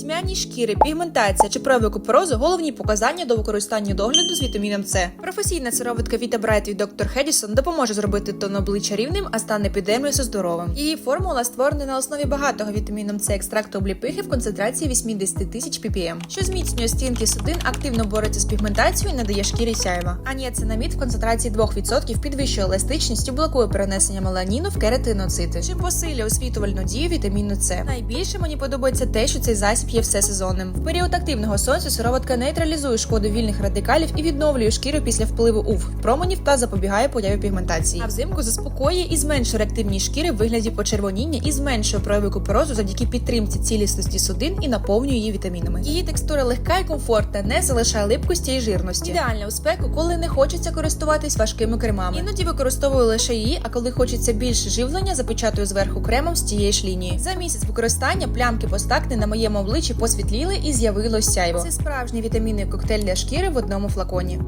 Тьмяні шкіри, пігментація чи прояви купорозу – головні показання до використання догляду з вітаміном С. Професійна сироватка Vita Bright від Dr. Hedison допоможе зробити тон обличчя рівним, а стан епідеміусу здоровим. Її формула створена на основі багатого вітаміном С екстракту обліпихи в концентрації 80 тисяч ppm, що зміцнює стінки судин, активно бореться з пігментацією і надає шкірі сяйва. Аніацинамід в концентрації 2% підвищує еластичність і блокує перенесення меланіну в кератиноцити, чим посилює освітувальну дію вітаміну С. Найбільше мені подобається те, що цей засіб є всесезонним. В період активного сонця сироватка нейтралізує шкоду вільних радикалів і відновлює шкіру після впливу УВ променів та запобігає появі пігментації. А взимку заспокоює і зменшує реактивність шкіри в вигляді почервоніння і зменшує прояви купорозу завдяки підтримці цілісності судин і наповнює її вітамінами. Її текстура легка і комфортна, не залишає липкості і жирності. Ідеальна у спеку, коли не хочеться користуватись важкими кремами. Іноді використовую лише її, а коли хочеться більше живлення, запечатую зверху кремом з тієї ж лінії. За місяць використання плямки постакни на моєму обличчі посвітліли і з'явилось сяйво. Це справжній вітамінний коктейль для шкіри в одному флаконі.